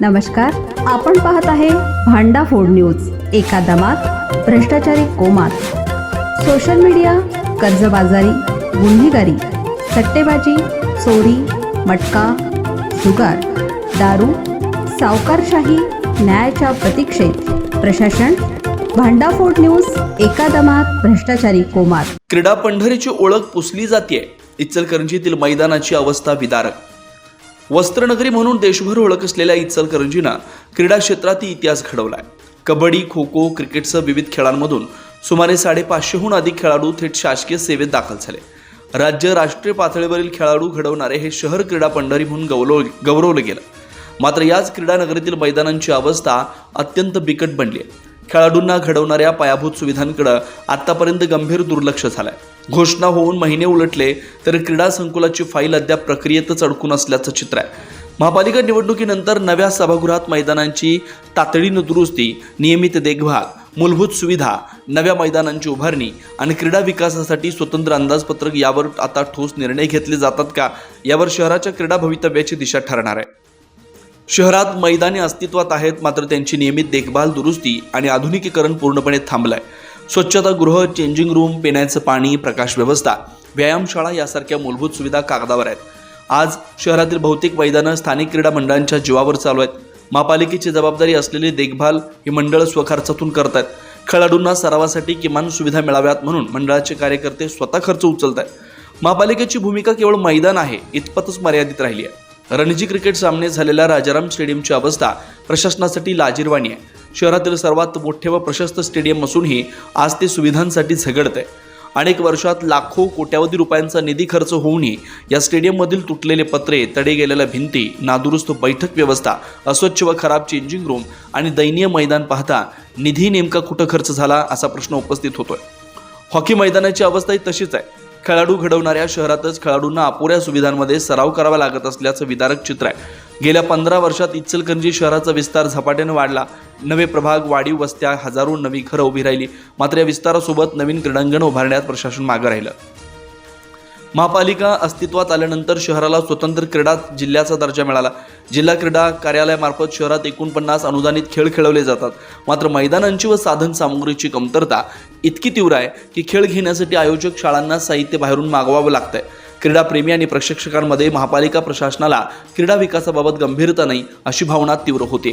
नमस्कार आपण पाहत आहे भांडा फोड न्यूज एका दमात भ्रष्टाचारी कोमात. सोशल मीडिया कर्जबाजारी गुन्हेगारी सट्टेबाजी चोरी मटका जुगार दारू सावकारशाही न्यायाच्या प्रतीक्षेत. प्रशासन भांडाफोड न्यूज एका दमात भ्रष्टाचारी कोमात. क्रीडा पंढरीची ओळख पुसली जाते इचलकरंजीतील मैदानाची अवस्था विदारक. वस्त्रनगरी म्हणून देशभर ओळख असलेल्या इचलकरंजीनं क्रीडा क्षेत्रातही इतिहास घडवलाय. कबड्डी खो खो क्रिकेटसह विविध खेळांमधून सुमारे साडेपाचशेहून अधिक खेळाडू थेट शासकीय सेवेत दाखल झाले. राज्य राष्ट्रीय पातळीवरील खेळाडू घडवणारे हे शहर क्रीडा पंढरी म्हणून गौरव गौरवलं गेलं. मात्र याच क्रीडा नगरीतील मैदानांची अवस्था अत्यंत बिकट बनली आहे. खेळाडूंना घडवणाऱ्या पायाभूत सुविधांकडे आतापर्यंत गंभीर दुर्लक्ष झालंय. घोषणा होऊन महिने उलटले तरी क्रीडा संकुलाची फाईल अद्याप प्रक्रियेतच अडकून असल्याचं चित्र आहे. महापालिका निवडणुकीनंतर नव्या सभागृहात मैदानांची तातडीनं दुरुस्ती नियमित देखभाल मूलभूत सुविधा नव्या मैदानांची उभारणी आणि क्रीडा विकासासाठी स्वतंत्र अंदाजपत्रक यावर आता ठोस निर्णय घेतले जातात का यावर शहराच्या क्रीडा भवितव्याची दिशा ठरणार आहे. शहरात मैदाने अस्तित्वात आहेत मात्र त्यांची नियमित देखभाल दुरुस्ती आणि आधुनिकीकरण पूर्णपणे थांबलं आहे स्वच्छतागृह चेंजिंग रूम पिण्याचं पाणी प्रकाश व्यवस्था व्यायामशाळा यासारख्या मूलभूत सुविधा कागदावर आहेत. आज शहरातील बहुतेक मैदानं स्थानिक क्रीडा मंडळांच्या जीवावर चालू आहेत. महापालिकेची जबाबदारी असलेली देखभाल ही मंडळ स्वखर्चातून करत आहेत खेळाडूंना सरावासाठी किमान सुविधा मिळाव्यात म्हणून मंडळाचे कार्यकर्ते स्वतः खर्च उचलत आहेत महापालिकेची भूमिका केवळ मैदान आहे इतपतच मर्यादित राहिली आहे. रणजी क्रिकेट सामने झालेल्या राजाराम स्टेडियमची अवस्था प्रशासनासाठी लाजीरवाणी आहे. शहरातील सर्वात मोठे व प्रशस्त स्टेडियम असूनही आज ते सुविधांसाठी झगडत आहे अनेक वर्षात लाखो कोट्यावधी रुपयांचा निधी खर्च होऊनही या स्टेडियममधील तुटलेले पत्रे तडे गेलेल्या भिंती नादुरुस्त बैठक व्यवस्था अस्वच्छ व खराब चेंजिंग रूम आणि दयनीय मैदान पाहता निधी नेमका कुठं खर्च झाला असा प्रश्न उपस्थित होतोय. हॉकी मैदानाची अवस्थाही तशीच आहे. खेळाडू घडवणाऱ्या शहरातच खेळाडूंना अपुऱ्या सुविधांमध्ये सराव करावा लागत असल्याचं विदारक चित्र आहे. गेल्या पंधरा वर्षात इचलकरंजी शहराचा विस्तार झपाट्याने वाढला. नवे प्रभाग वाढीव वस्त्या हजारो नवी घरं उभी राहिली. मात्र या विस्तारासोबत नवीन क्रीडांगण उभारण्यात प्रशासन मागं राहिलं. महापालिका अस्तित्वात आल्यानंतर शहराला स्वतंत्र क्रीडा जिल्ह्याचा दर्जा मिळाला. जिल्हा क्रीडा कार्यालयामार्फत शहरात एकोणपन्नास अनुदानित खेळ खेळवले जातात. मात्र मैदानांची व साधन सामुग्रीची कमतरता इतकी तीव्र आहे की खेळ घेण्यासाठी आयोजक शाळांना साहित्य बाहेरून मागवावं लागतंय. क्रीडाप्रेमी आणि प्रशिक्षकांमध्ये महापालिका प्रशासनाला क्रीडा विकासाबाबत गंभीरता नाही अशी भावना तीव्र होते.